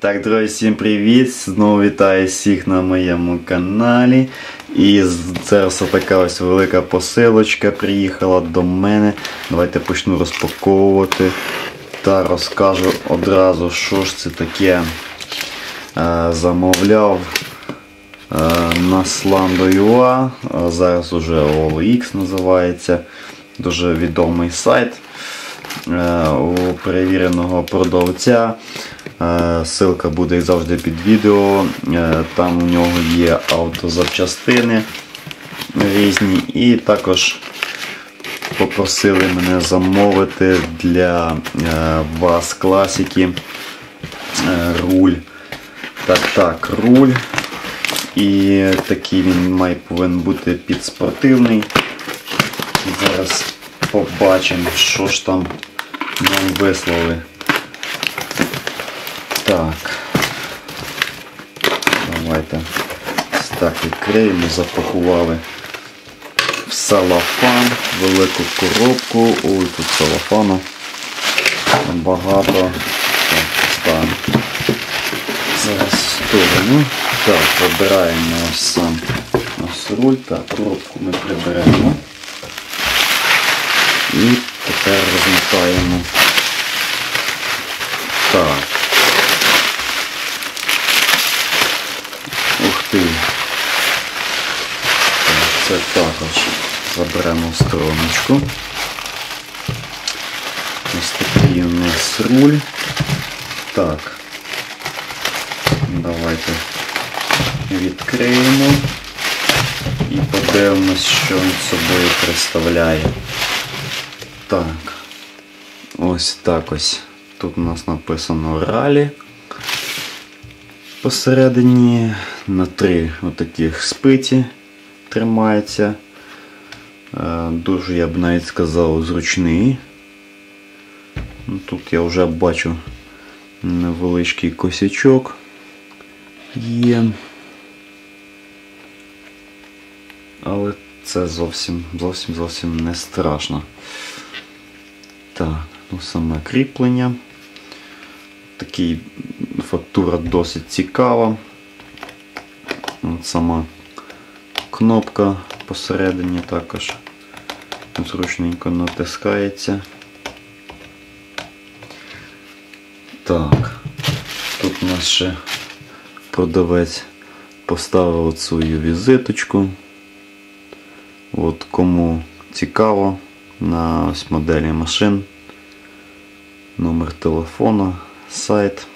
Так, друзі, всім привіт! Знову вітаю всіх на моєму каналі. І зараз така ось велика посилочка приїхала до мене. Давайте почну розпаковувати та розкажу одразу, що ж це таке е, замовляв е, на Slando.ua. Е, Зараз уже OLX називається. Дуже відомий сайт у перевіреного продавця. Е, Ссылка буде завжди під відео. Е, Там у нього є автозапчастини різні. І також попросили мене замовити для е, вас класики руль. Так, так, руль. І такий він має повинен бути підспортивний. Зараз побачимо, що ж там нам вислали. Так. Давайте так відкриємо, запакували в салафан, велику коробку. Ой, тут салафану багато. Так. Зараз сторону. Так, прибираємо ось сам ось руль. Так, коробку ми приберемо. І тепер розмотаємо. Так. Ти. Це також заберемо в стороночку. Ось такий у нас руль. Так. Давайте відкриємо і подивимось, що він собою представляє. Так. Ось так ось. Тут у нас написано ралі. Посередині на три отаких спиті тримається. Е, Дуже, я б навіть сказав, зручний. Ну, Тут я вже бачу невеличкий косячок є. Але це зовсім зовсім зовсім не страшно. Так, ну саме кріплення. Такий фактура досить цікава. От сама кнопка посередині також зручненько натискається. Так, тут у нас ще продавець поставив свою візиточку. От кому цікаво на ось моделі машин, номер телефона, сайт.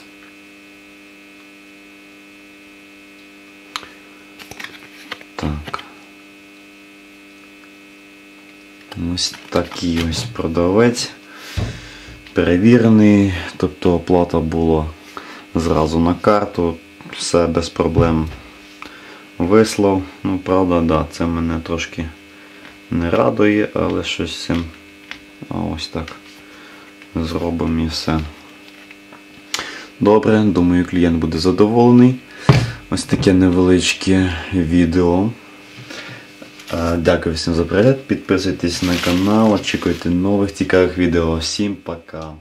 Ось такий ось продавець. Перевірений, тобто оплата була зразу на карту, все без проблем вислав. Ну, правда, да, це мене трошки не радує, але щось з цим ось так зробимо і все. Добре, думаю, клієнт буде задоволений. Ось таке невеличке відео. Дякую всім за перегляд. Підписуйтесь на канал, очікуйте нових цікавих відео. Всім пока!